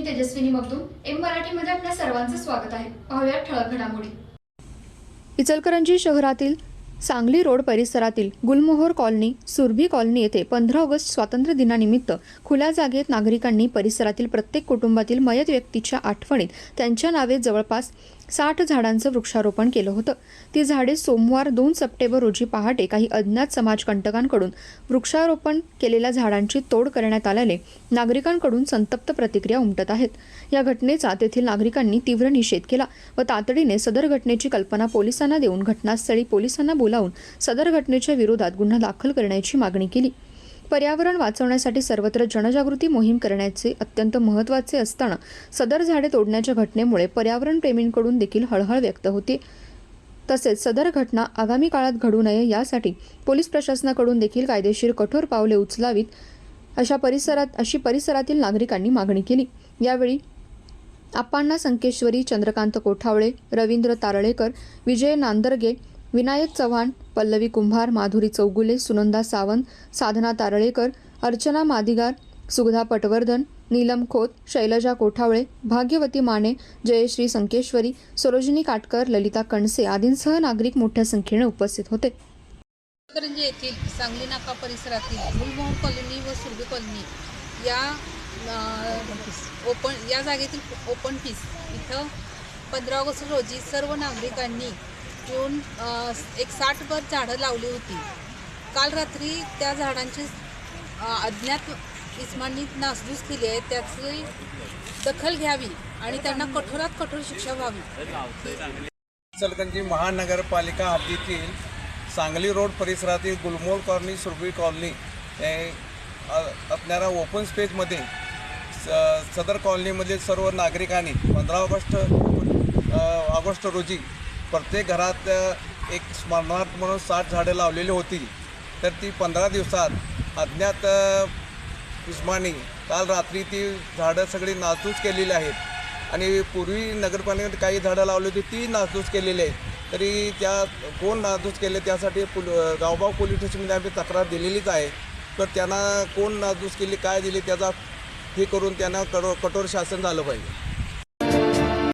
मी Tejaswini Magdum M मराठीमध्ये आपल्या सर्वांचं स्वागत आहे. पाहूया ठळक घडामोडी. इचलकरंजी शहरातील सांगली रोड परिसरातील गुलमोहर कॉलनी सुरभी कॉलनी येथे पंधरा ऑगस्ट स्वातंत्र्य दिनानिमित्त खुल्या जागेत नागरिकांनी परिसरातील प्रत्येक कुटुंबातील मयत व्यक्तीच्या आठवणीत त्यांच्या नावे जवळपास साठ झाडांचं वृक्षारोपण केलं होतं. ती झाडे सोमवार दोन सप्टेंबर रोजी पहाटे काही अज्ञात समाजकंटकांकडून वृक्षारोपण केलेल्या झाडांची तोड करण्यात आल्याने नागरिकांकडून संतप्त प्रतिक्रिया उमटत आहेत. या घटनेचा तेथील नागरिकांनी तीव्र निषेध केला व तातडीने सदर घटनेची कल्पना पोलिसांना देऊन घटनास्थळी पोलिसांना बोलावून सदर घटनेच्या विरोधात गुन्हा दाखल करण्याची मागणी केली. पर्यावरण वाचवण्यासाठी सर्वत्र जनजागृती मोहीम करण्याचे अत्यंत महत्त्वाचे असताना सदर झाडे तोडण्याच्या घटनेमुळे पर्यावरणप्रेमींकडून देखील हळहळ व्यक्त होते. तसेच सदर घटना आगामी काळात घडू नये यासाठी पोलीस प्रशासनाकडून देखील कायदेशीर कठोर पावले उचलावीत अशा परिसरात अशी परिसरातील नागरिकांनी मागणी केली. यावेळी आप्पांना संकेश्वरी चंद्रकांत कोठावळे रवींद्र तारळेकर विजय नांदर्गे विनायक चव्हाण पल्लवी कुंभार माधुरी चौगुले सुनंदा सावंत साधना तारळेकर अर्चना मादिगार सुगधा पटवर्धन नीलम खोत शैलजा कोठावळे भाग्यवती माने जयश्री संकेश्वरी सरोजिनी काटकर ललिता कणसे आदींसह नागरिक मोठ्या संख्येने उपस्थित होते. इचलकरंजी येथील सांगली नाका परिसरातील गुलमोहर कॉलनी व सुरभी कॉलनी या ओपन या जागेतील ओपन पीस इथं पंधरा ऑगस्ट रोजी सर्व नागरिकांनी येऊन एक एक साठभर झाडं लावली होती. काल रात्री त्या झाडांची अज्ञात इस्मांनी नासधूस केली आहे. त्याची दखल घ्यावी आणि त्यांना कठोरात कठोर शिक्षा व्हावी. इचलकरंजी महानगरपालिका हद्दीतील सांगली रोड परिसरातील गुलमोल कॉलनी सुरबी कॉलनी हे असणाऱ्या ओपन स्पेसमध्ये स सदर कॉलनीमधील सर्व नागरिकांनी पंधरा ऑगस्ट ऑगस्ट रोजी प्रत्येक घरात एक स्मरणार्थ म्हणून साठ झाडं लावलेली होती. तर ती पंधरा दिवसात अज्ञात उस्मानी काल रात्री ती झाडं सगळी नासूस केलेली आहेत. आणि पूर्वी नगरपालिकेत काही झाडं लावली होती ती नासूस केलेली आहे तरी त्या कोण नासूस केले त्यासाठी पुल गावगाव पोलीस स्टेशनमध्ये आम्ही तक्रार दिलेलीच आहे. तर त्यांना कोण नासूस केली काय दिली त्याचा हे करून त्यांना कडो कठोर शासन झालं पाहिजे.